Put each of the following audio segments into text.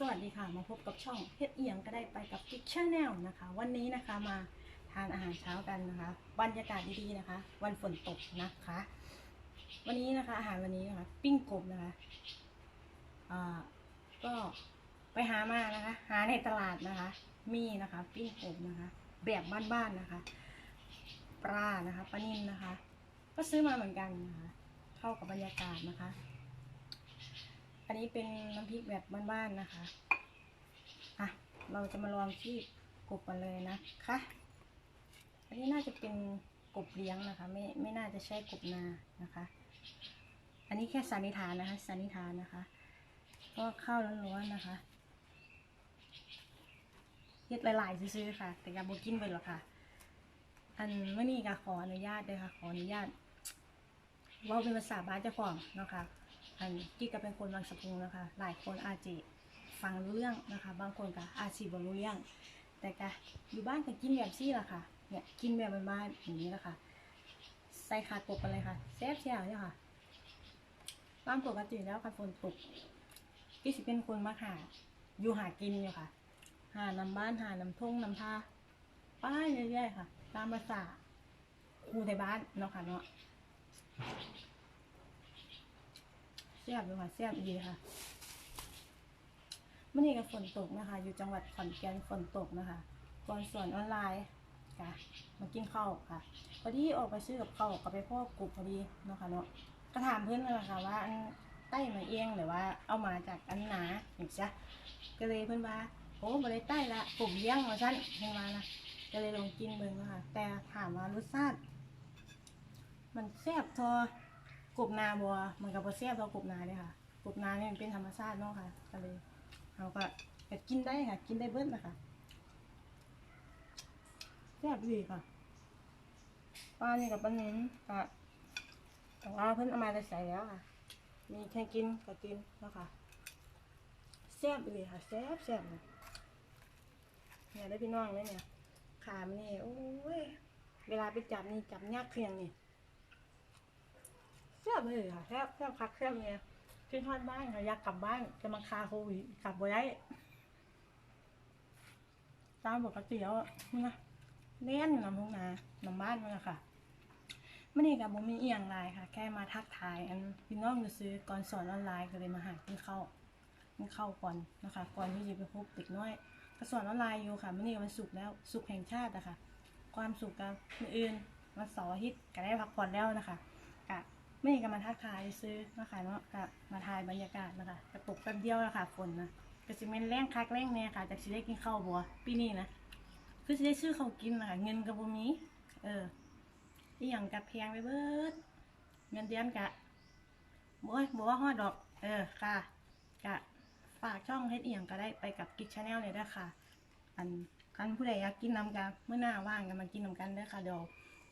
สวัสดีค่ะ มาพบกับช่องเฮ็ดเอียงก็ได้ไปกับกิ๊กชาแนลนะคะ วันนี้นะคะมาทานอาหารเช้ากันนะคะ บรรยากาศดีๆนะคะ วันฝนตกนะคะ วันนี้นะคะอาหารวันนี้นะคะ ปิ้งกบนะคะอ่าก็ไปหามานะคะ หาในตลาดนะคะ มีนะคะ ปิ้งกบนะคะ แบบบ้านๆนะคะ ปลานะคะปลานิ่มนะคะ ก็ซื้อมาเหมือนกันนะคะ เข้ากับบรรยากาศนะคะ อันนี้เป็นน้ำพริกแบบบ้านๆนะคะ อะ เราจะมาลองที่กบกันเลยนะคะ อันนี้น่าจะเป็นกบเลี้ยงนะคะ ไม่ไม่น่าจะใช่กบนานะคะ อันนี้แค่สันนิษฐานนะคะ สันนิษฐานนะคะ ก็ข้าวร้อนๆนะคะเฮ็ดหลายๆซื้อๆค่ะ แต่อยาบกินไปหรอกค่ะ อันเมื่อนี้ก็ขออนุญาตเลยค่ะ ขออนุญาตว่าเป็นภาษาบ้านเจ้าของเนาะค่ะ อันกิ๊กก็เป็นคนบางสะพุงนะคะ หลายคนอาจจะฟังรู้เรื่องนะคะ บางคนก็อาจจะบ่รู้เรื่อง แต่ก็อยู่บ้านก็กินแบบซี่ละค่ะ เนี่ยกินแบบบ้านๆอย่างนี้ละค่ะ ใส่ขาดกบกันเลยค่ะแซ่บแซ่บเนี่ยค่ะตามปกติแล้วค่ะฝนตกกิ๊กสิเป็นคนมาหาอยู่หากินอยู่ค่ะ หานำบ้านหานำทุ่งนำท่าป้ายเรื่อยๆค่ะ ตามภาษาครูในบ้านเนาะค่ะเนาะ เสียบเลยค่ะเสียบดีค่ะเมื่อนี้ก็ฝนตกนะคะ อยู่จังหวัดขอนแก่นฝนตกนะคะก่อนสอนออนไลน์ค่ะมากินข้าวค่ะ พอดีออกไปซื้อกับข้าวกับไปพ่อกลุ่มพอดีเนาะค่ะเนาะก็ถามเพื่อนนั่นแหละค่ะว่าอันใต้มาเองหรือว่าเอามาจากอันหนาอย่างเช่ก็เลยเพื่อนว่าโอ้บ่ได้ใต้ละกลุ่มเลี้ยงมาสั้นเพื่อนว่านะก็เลยลองกินเบิ่งนะคะแต่ถามว่า รสชาติมันแซ่บทอ กบนาบัวมันกับบัวเสียบเรากบนาเนี่ยค่ะกบนาเนี่ยมันเป็นธรรมชาติเนาะค่ะก็เลยเราก็ก็กินได้ค่ะ กินได้เบิ้ลนะคะแซ่บดีค่ะปลาเนี่ยกับปลาเน้นก็แต่ว่าเพิ่นเอามาได้ใส่แล้วค่ะ มีแค่กินก็กินแล้วค่ะแซ่บดีค่ะแซ่บแซ่บเลยเนี่ยได้พี่น้องเลยเนี่ยขามันนี่โอ้ยเวลาไปจับนี่จับยากเพียงนี่ ซ่บเลยค่ะแซ่บแซ่บคักแซ่บเนี่ยขึ้นทอดบ้านค่ะอยากกลับบ้านจะมาคาโควิดกลับบ่ได้ตามปกติแล้วนะแน่นอยู่ลำทุ่งนาลำบ้านมันอะค่ะไม่นี่กับผมมีเอียงลน์ค่ะ แค่มาทักทาย อันพี่น้องจะซื้อก่อนสอนออนไลน์ก็เลยมาหาที่เข้าที่เข้าก่อนนะคะ ก่อนที่จะไปพบเด็กน้อยก็สอนออนไลน์อยู่ค่ะไม่นี่วันศุกร์แล้วศุกร์แห่งชาติอะค่ะ ความสุขกับอื่นวันเสาร์อาทิตย์ก็ได้พักผ่อนแล้วนะคะ ไม่ก็มาทักทายซื้อนะคะเนาะก็มาถ่ายบรรยากาศนะคะกระตกแป๊บเดียวแล้วค่ะฝนนะก็จะเป็นแรงคักแรงเนี่ยค่ะจากสิได้กินข้าวบัวปีนี้นะคือสิได้ซื้อข้าวกินนะคะเงินกับบ่มีเอออีหยังกับแพงไปเบิดเงินเดือนกะบ่ยบ่ว่าฮอดดอก เออค่ะกะฝากช่องเฮ็ดอีหยังก็ได้ไปกับกิ๊กชาแนลเลยด้ค่ะ อันคันผู้ใดอยากกินน้ำกันเมื่อหน้าว่างกันมากินน้ำกันเด้อค่ะเดี๋ยว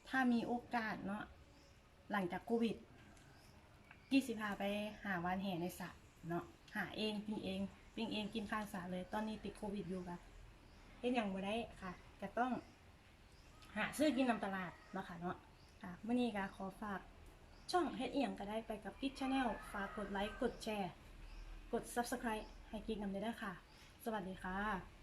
ถ้ามีโอกาสเนาะหลังจากโควิด กี่สิพาไปหาวานแห่ในสระเนาะหาเองกินเองปิ้งเองกินข้างสระเลย ตอนนี้ติดโควิดอยู่ค่ะเห็นอย่างบ่ได้ค่ะจะต้อง หาซื้อกินนำตลาดเนาะค่ะเนาะค่ะเมื่อนี้ก็ขอฝากช่องเฮ็ดเอียงก็ได้ไปกับกิ๊กชาแนลฝากกดไลค์กดแชร์ กด subscribe ให้กิ๊กนำได้ด้วยค่ะ สวัสดีค่ะ